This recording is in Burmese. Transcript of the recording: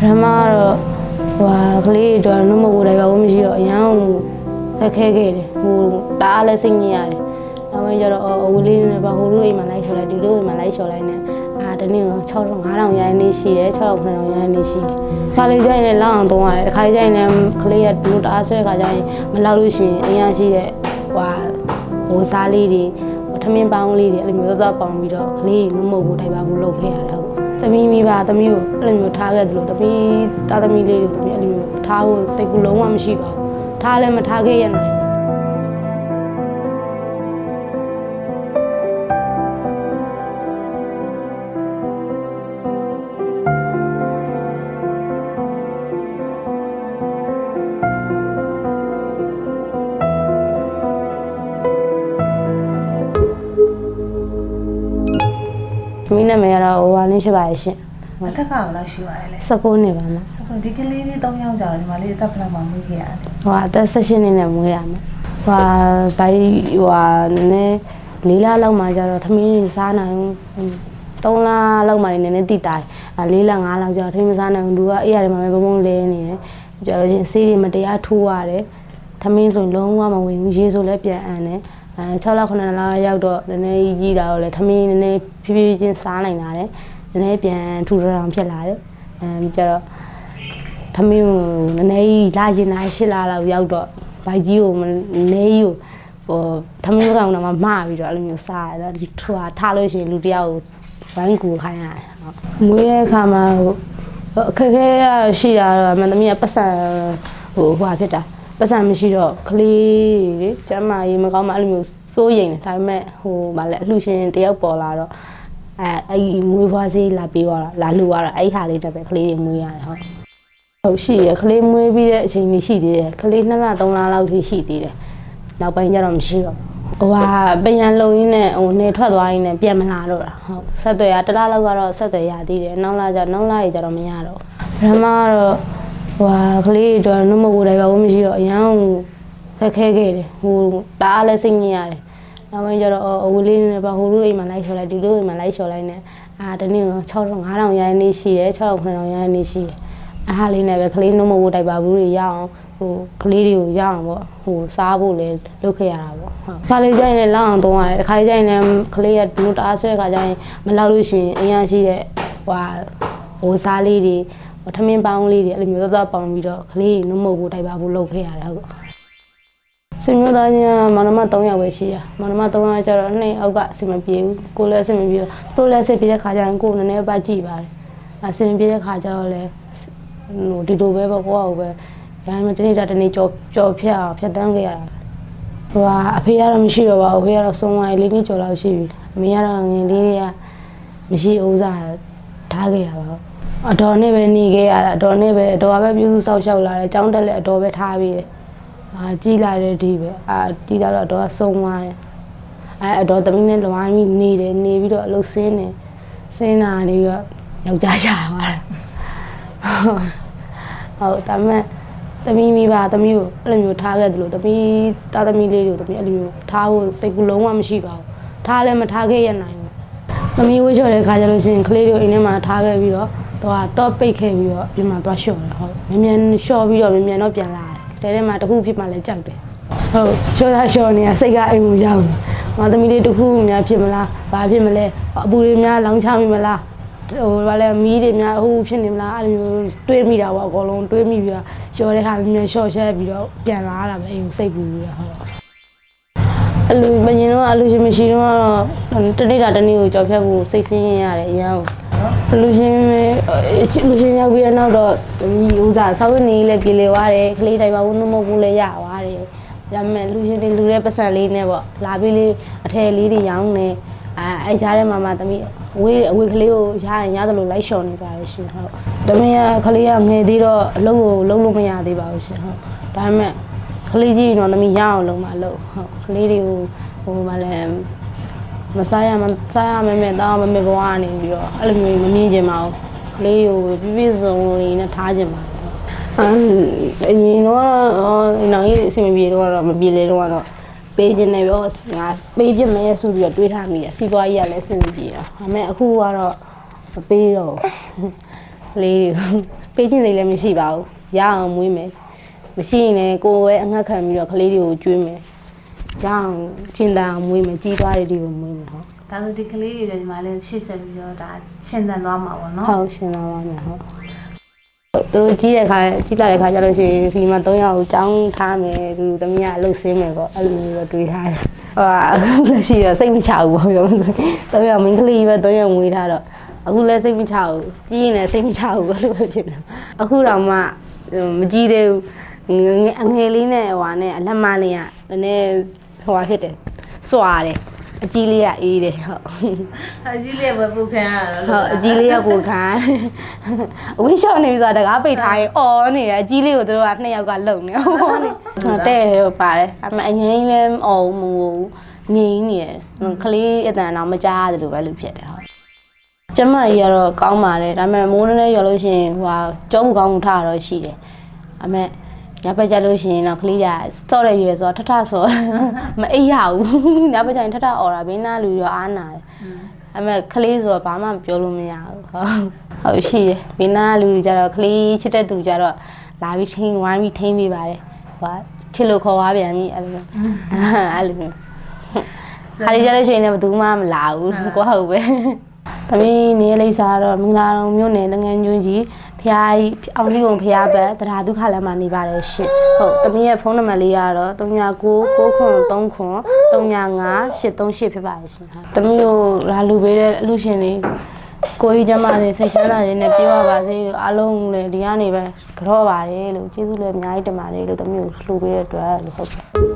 ပထမကတော့ဟိုဟာကလေးတွေတော့နှမကိုယ်တိုင်ပါဘူးမရှိတော့အရန်ခက်ခဲခဲ့တယ်ဟိုတအားလည်းစိတ်ညစ်ရတယ်နောက်ပိုင်းကျတော့အော်အဝလေးနဲ့ပါဟိုလိုအိမ်မှာလိုက်လျှော်လိုက်ဒီလိုအိမ်မှာလိုက်လျှော်လိုက်နဲ့အာတနေ့က6000 5000ရန်နေရှိတယ်6000 9000ရန်နေရှိတယ်ခါလေးကျရင်လည်းလောက်အောင်သုံးရတယ်တစ်ခါလေးကျရင်လည်းကလေးကလူတအားဆွဲခါကျရင်မလောက်လို့ရှိရင်အရင်ရှိတဲ့ဟိုဟာဟိုစားလေးတွေထမင်းပေါင်းလေးတွေအဲ့လိုမျိုးသွားပေါင်းပြီးတော့ကလေးနှမကိုယ်တိုင်ပါဘူးလုပ်ခဲ့ရတယ်ဟုတ် သမီးမိဘသမီးကိုအဲ့လိုမျိုးထားခဲ့သလိုသမီးသားသမီးလေးတွေကိုသမီးအဲ့လိုမျိုးထားဖို့စိတ်ကူလုံးဝမရှိပါဘူးထားလည်းမထားခဲ့ရနိုင် မီးနာမည်ကတော့ဟိုဟာလင်းဖြစ်ပါရဲ့ရှင်အသက်ကဘယ်လောက်ရှိပါလဲလဲ19နှစ်ပါမှာဆိုတော့ဒီကလေးလေး၃ယောက်ကြာတယ်ဒီမလေးအသက်ဘယ်လောက်မှမွေးခဲ့ရတယ်ဟိုဟာအသက်16နှစ်နဲ့မွေးရမှာဟိုဟာဘိုင်ဟိုဟာနည်းနည်းလေးလလောက်မှကျတော့သမီးမစားနိုင်ဘူး3လလောက်မှနည်းနည်းတိတာတယ်အဲ4လ5လောက်ကျတော့သမီးမစားနိုင်ဘူးသူကအေးရတယ်မှာပဲဘုံဘုံလဲနေတယ်ကြတော့ချင်းဆေးတွေမတရားထိုးရတယ်သမင်းဆိုရင်လုံးဝမဝင်ဘူးရေဆိုလည်းပြန်အန်တယ် အဲ6လ9လရောက်တော့နည်းနည်းကြီးတာတော့လေသမင်းနည်းနည်းဖြည်းဖြည်းချင်းစားနိုင်လာတယ်နည်းနည်းပြန်ထူထထောင်ဖြစ်လာတယ်အဲကြတော့သမီးကိုနည်းနည်းကြီးလာရင်လာရှစ်လာလောက်ရောက်တော့ဘိုက်ကြီးကိုမနေကြီးကိုဟိုသမီးကောင်တော့မမပြီးတော့အဲ့လိုမျိုးစားရတယ်ဒီထွာထားလို့ရှိရင်လူတစ်ယောက်ကိုဝိုင်းကူခိုင်းရတယ်ဟုတ်မွေးတဲ့အခါမှာဟိုအခက်အခဲရရှိတာတော့မသမီးကပတ်စံဟိုဟွာဖြစ်တာ ပတ်စံမရှိတော့ကလေးလေကျမ်းမာရေးမကောင်းမှအဲ့လိုမျိုးစိုးရိမ်တယ်ဒါပေမဲ့ဟိုဗာလဲအလှရှင်တယောက်ပေါ်လာတော့အဲအဲ့ဒီမွေးဖွားစေးလာပေးသွားတာလာလှူသွားတာအဲ့ဟာလေးတက်ပဲကလေးတွေမွေးရတယ်ဟုတ်ဟုတ်ရှိရကလေးမွေးပြီးတဲ့အချိန်ကြီးရှိသေးတယ်ကလေး2လ3လလောက်ထိရှိသေးတယ်နောက်ပိုင်းကျတော့မရှိတော့ဟိုဟာပြန်လုံရင်းနဲ့ဟိုနေထွက်သွားရင်းနဲ့ပြန်မလာတော့တာဟုတ်ဆက်သွယ်ရတစ်လလောက်ကတော့ဆက်သွယ်ရသေးတယ်နောက်လာကျနောက်လာကြီးကျတော့မရတော့ပထမကတော့ ဟိုဟာကလေးတွေတော့နှမကိုယ်တိုင်ပါဘူးမရှိတော့အရန်ခက်ခဲခဲ့တယ်ဟိုတအားလည်းစိတ်ညစ်ရတယ်နောက်ပိုင်းကျတော့အော်အဝလေးနဲ့ပါဟိုလိုအိမ်မှာလိုက်လျှော်လိုက်ဒီလိုအိမ်မှာလိုက်လျှော်လိုက်နဲ့အာတနေ့က6000 5000ရန်နေရှိတယ်6000 9000ရန်နေရှိတယ်အဟာလေးနဲ့ပဲကလေးနှုတ်မဖို့တိုက်ပါဘူးတွေရအောင်ဟိုကလေးတွေကိုရအောင်ပေါ့ဟိုစားဖို့လည်းလုပ်ခဲ့ရတာပေါ့ဟုတ်ခါလေးကျရင်လည်းလောက်အောင်သုံးရတယ်ခါလေးကျရင်လည်းကလေးကဒူတအားဆွဲခါကျရင်မလောက်လို့ရှိရင်အရင်ရှိတဲ့ဟိုဟိုစားလေးတွေဟို ထမင်းပေါင်းလေးတွေအဲ့လိုမျိုးသွားသွားပေါင်းပြီးတော့ကလေးနှုတ်မဖို့တိုက်ပါဖို့လုပ်ခဲ့ရတာဟုတ်ဆွေမျိုးသားချင်းကမောင်နှမ3ယောက်ပဲရှိရမောင်နှမ3ယောက်ကျတော့နှစ်အောက်ကအဆင်မပြေဘူးကိုယ်လည်းအဆင်မပြေတော့သူတို့လည်းအဆင်ပြေတဲ့ခါကျရင်ကိုယ်နည်းနည်းပါကြည့်ပါတယ်အဆင်မပြေတဲ့ခါကျတော့လည်းဟိုဒီလိုပဲပေါ့ကိုယ့်အကိုပဲဒါပေမဲ့တနေ့တာတနေ့ကြော်ကြော်ဖြတ်အောင်ဖြတ်တန်းခဲ့ရတာဟိုကအဖေကတော့မရှိတော့ပါဘူးအဖေကတော့ဆုံးသွားရင်လေးနှစ်ကျော်လောက်ရှိပြီအမေကတော့ငယ်လေးတွေကမရှိဥစားထားခဲ့တာပါ အတော်နဲ့ပဲနေခဲ့ရတာအတော်နဲ့ပဲအတော်ကပဲပြုစုစောက်ရှောက်လာတယ်ចောင်းတက်လည်းအတော်ပဲထားပြီးတယ်အာကြီးလာတဲ့ဒီပဲအာကြီးလာတော့အတော်ကဆုံးသွားတယ်အဲအတော်သမီးနဲ့လွားပြီးနေတယ်နေပြီးတော့အလုပ်ဆင်းတယ်ဆင်းလာနေပြီးတော့ယောက်ျားရှာသွားတယ်ဟုတ်ဒါပေမဲ့သမီးမိဘသမီးကိုအဲ့လိုမျိုးထားခဲ့သလိုသမီးသားသမီးလေးတွေကိုသမီးအဲ့လိုမျိုးထားဖို့စိတ်ကူလုံးဝမရှိပါဘူးထားလည်းမထားခဲ့ရနိုင်ဘူးသမီးဝှချော်တဲ့ခါကျလို့ရှိရင်ကလေးတွေကိုအိမ်ထဲမှာထားခဲ့ပြီးတော့ တော့တော့ပိတ်ခဲ့ပြီးတော့ပြင်မှာသွားလျှော့တယ်ဟုတ်မြန်မြန်လျှော့ပြီးတော့မြန်မြန်တော့ပြန်လာတယ်တဲထဲမှာတစ်ခုဖြစ်မှလည်းကြောက်တယ်ဟုတ်လျှော့တာလျှော့နေတာစိတ်ကအိမ်ကိုရောက်နေမသမီးလေးတစ်ခုများဖြစ်မလားဘာဖြစ်မလဲအပူတွေများလောင်းချမိမလားဟိုဘာလဲမီးတွေများဟိုဖြစ်နေမလားအဲ့လိုမျိုးတွေးမိတာပေါ့အကုန်လုံးတွေးမိပြီးတော့လျှော်တဲ့ခါမြန်လျှော်ရှက်ပြီးတော့ပြန်လာတာပဲအိမ်ကိုစိတ်ပူပြီးတော့ဟုတ်အဲ့လိုမရင်တော့အလူရှင်မရှိတော့တော့တနေ့တာတနေ့ကိုကြော်ဖြတ်ဖို့စိတ်ဆင်းရဲရတယ်အရန်ကိုအ လူရှင်လူရှင်ရောက်ပြီးတော့တော့ဒီဥစားဆောက်နေလည်းပြေလေသွားတယ်ကလေးတိုင်ပါဘူးနှမဘူးလည်းရသွားတယ်ဒါပေမဲ့လူရှင်တွေလူတဲ့ပတ်စံလေးနဲ့ပေါ့လာပြီးလေးအထည်လေးတွေရောင်းနေအဲအဲကြားထဲမှာမှသမီးအဝေးအဝေးကလေးကိုရရင်ရတယ်လို့လိုက်လျှော်နေပါလေရှင်ဟုတ်သမီးကကလေးကငယ်သေးတော့အလုပ်ကိုလုပ်လို့မရသေးပါဘူးရှင်ဟုတ်ဒါပေမဲ့ကလေးကြီးတော့သမီးရအောင်လုပ်မှလုပ်ဟုတ်ကလေးတွေကိုဟိုမလဲ မစားရမစားရမမဲတောင်းမမဲဘဝကနေပြီးတော့အဲ့လိုမျိုးမမြင်ချင်ပါဘူးကလေးတွေကိုပြပြစုံလေးနဲ့ထားချင်ပါတယ်အင်းအရင်တော့နောက်ရေးအစီမပြေတော့တော့မပြေလေတော့တော့ပေးခြင်းနဲ့ပြောငါပေးပြမယ်ဆိုပြီးတော့တွေးထားမိတယ်စီးပွားရေးကလည်းအဆင်မပြေတော့ဒါပေမဲ့အခုကတော့မပေးတော့ဘူးလေးတွေကိုပေးချင်းစိတ်လည်းမရှိပါဘူးရအောင်မွေးမယ်မရှိရင်လည်းကိုယ်ပဲအငတ်ခံပြီးတော့ကလေးတွေကိုကျွေးမယ် ရအောင်ကျင်တန်အောင်မွေးမယ်ကြီးသွားတဲ့ဒီကိုမွေးမယ်ဟုတ်ဒါဆိုဒီကလေးတွေလည်းညီမလေးရှေ့ဆက်ပြီးတော့ဒါရှင်းသန်သွားမှာပေါ့နော်ဟုတ်ရှင်လာပါမယ်ဟုတ်သူတို့ကြီးတဲ့ခါကြီးလာတဲ့ခါကျလို့ရှိရင်ဒီမှာ၃ယောက်ကိုចောင်းထားမယ်သူသမီးကအလုပ်ဆင်းမယ်ပေါ့အဲ့လိုမျိုးတော့တွေးထားတယ်ဟိုအခုလက်ရှိတော့စိတ်မချဘူးပေါ့ပြောလို့၃ယောက်မင်းကလေးပဲ၃ယောက်မွေးထားတော့အခုလည်းစိတ်မချဘူးကြီးရင်လည်းစိတ်မချဘူးဘယ်လိုပဲဖြစ်နေအခုတော့မှမကြီးသေးဘူးငယ်အငယ်လေးနဲ့ဟိုဟာနဲ့အလက်မလေးကနည်းနည်း ဟိုဟာဖြစ်တယ်စွာတယ်အကြီးလေးကအေးတယ်ဟုတ်အကြီးလေးပဲပုတ်ခံရတာဟုတ်အကြီးလေးကကိုခံအဝိရှောင်းနေပြီဆိုတာတကားပိတ်ထားရင်အော်နေတယ်အကြီးလေးကိုတို့ကနှစ်ယောက်ကလုံနေဟောနေတဲ့တယ်တော့ပါတယ်အမအငိမ့်လဲအော်မဟုတ်ငိမ့်နေတယ်ခလေးအတန်တော့မကြားရတယ်လို့ပဲလို့ဖြစ်တယ်ဟုတ်ကျမကြီးကတော့ကောင်းပါတယ်ဒါပေမဲ့မိုးနေရော်လို့ရှိရင်ဟိုဟာကြောဘူးကောင်းမှုထားတော့ရှိတယ်အမေ ညဘက်ကြလို့ရှိရင်တော့ကလေးကစော့တဲ့ရွယ်ဆိုတော့ထထဆော့မအိပ်ရဘူးညဘက်ကျရင်ထထអော်တာဘေးနားလူရောအားနာတယ်အမေကလေးဆိုတော့ဘာမှပြောလို့မရဘူးဟုတ်ဟုတ်ရှိတယ်ဘေးနားလူတွေကြတော့ကလေးချစ်တဲ့သူကြတော့လာပြီးထိန်းဝိုင်းပြီးထိန်းပေးပါတယ်ဟိုချစ်လို့ခေါ်သွားပြန်ပြီအဲ့လိုမျိုးအဲ့လိုမျိုးခါလေးကြလို့ရှိရင်လည်းဘယ်သူမှမလာဘူးကိုဟုတ်ပဲ သမီးနေလိမ့်စာတော့မင်္ဂလာတော်မြို့နယ်တငန်းကျွန်းကြီးဖျားကြီးအောင်ကြီးကုံဖျားဘက်တရားဒုက္ခလမ်းမှာနေပါတယ်ရှင်ဟုတ်သမီးရဲ့ဖုန်းနံပါတ်လေးကတော့399333 395 838ဖြစ်ပါတယ်ရှင်ဟုတ်သမီးကိုလာလူပေးတဲ့အလူရှင်လေးကိုကြီးကျမလေးစိတ်ချမ်းသာခြင်းနဲ့ပြောရပါစေလို့အားလုံးလည်းဒီကနေပဲကြော့ပါတယ်လို့ကျေးဇူးလည်းအများကြီးတင်ပါတယ်လို့သမီးကိုလှူပေးတဲ့အတွက်လို့ဟုတ်ကဲ့